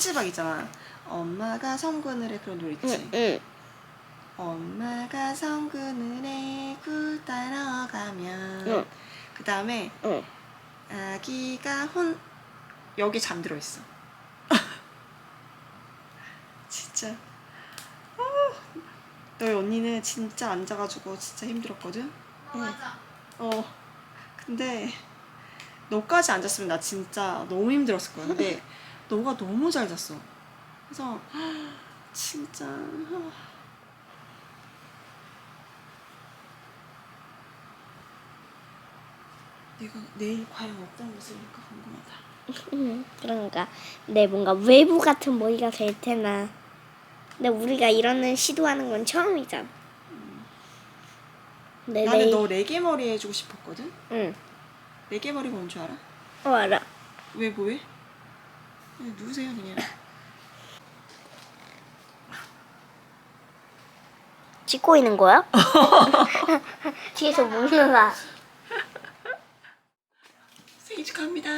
깜지박 있잖아. 엄마가 성근을 해 그런 노래 있지. 응, 응. 엄마가 성근을 해굴 따라가면. 응. 그 다음에 응. 아기가 혼 여기 잠들어 있어. 진짜. 어, 너희 언니는 진짜 앉아가지고 진짜 힘들었거든. 맞아. 어. 근데 너까지 앉았으면 나 진짜 너무 힘들었을 거야. 근데 너가 너무 잘 잤어. 그래서 진짜 내가 내일 과연 어떤 모습일까 궁금하다. 응, 그런가. 내 뭔가 외부 같은 머리가 될 테나. 근데 우리가 이런 시도하는 건 처음이잖아. 근데 나는 내일- 너 레게 머리 해주고 싶었거든. 응. 레게 머리 뭔 줄 알아? 어, 알아. 왜 뭐해? 그냥 누구세요 그냥? 찍고 있는 거야? 뒤에서 먹느라. 생일 축하합니다.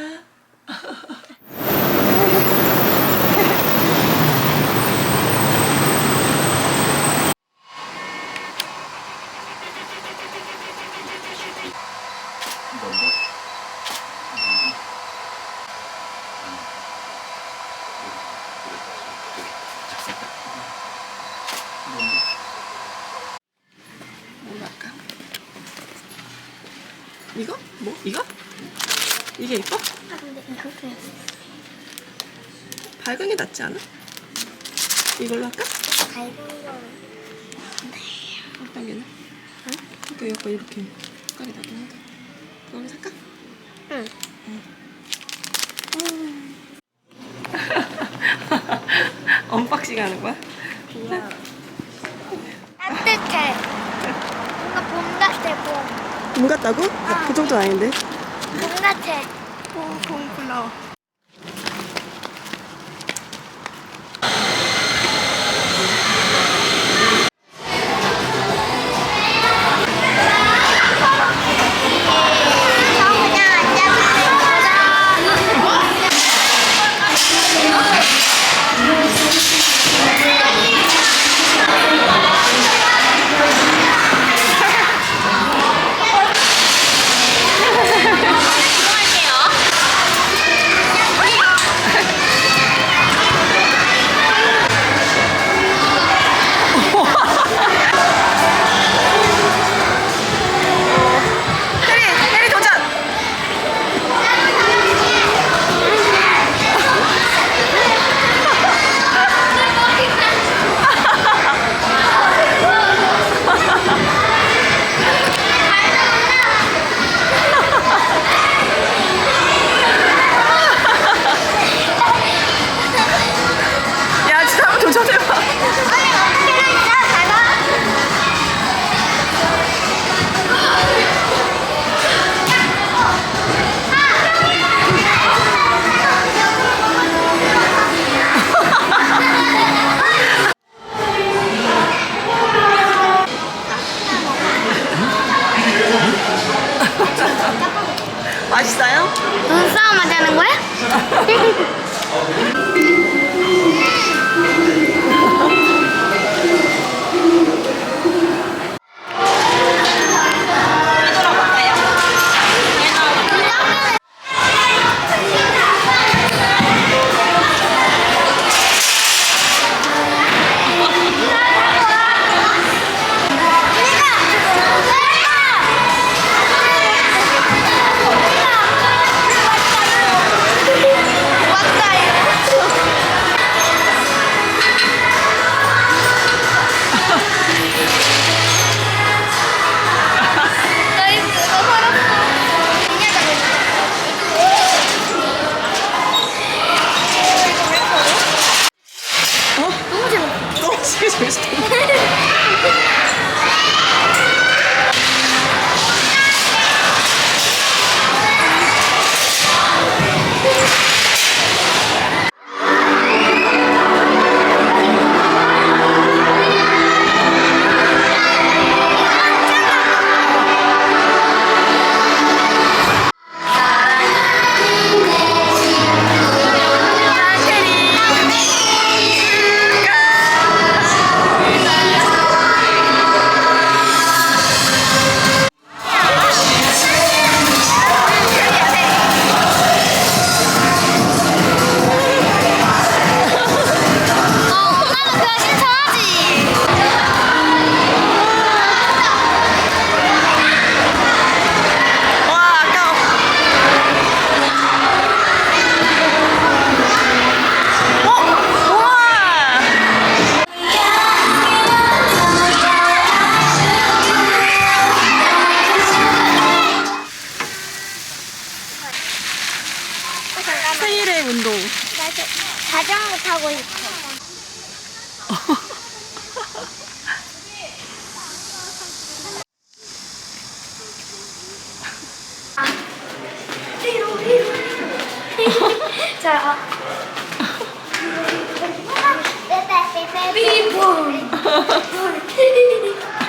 뭘로 할까? 이거? 뭐? 이거? 이게 이뻐? 아, 근데 이거 그냥 밝은 게 낫지 않아? 이걸로 할까? 밝은 거. 1단계는? 그러니까 약간 이렇게 색깔이 나긴 하다 그걸로 살까? 응. 언박싱 하는 거야? 귀여워. 따뜻해. 뭔가 봄 같아, 봄. 봄 같다고? 그 정도 아닌데 봄 같아. 어, 봄 플라워 자전거 타고 싶어. 자,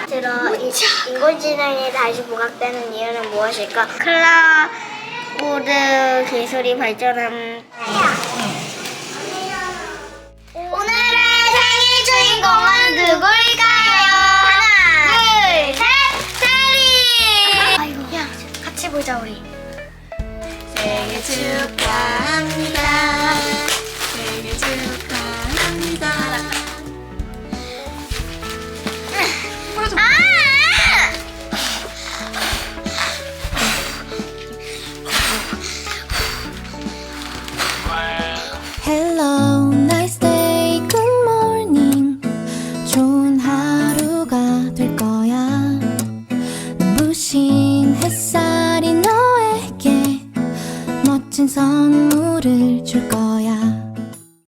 들어 이- 인공지능이 다시 부각되는 이유는 무엇일까? 클라 스케이트보드 기술이 발전한 오늘의 생일 주인공은 누구일까요?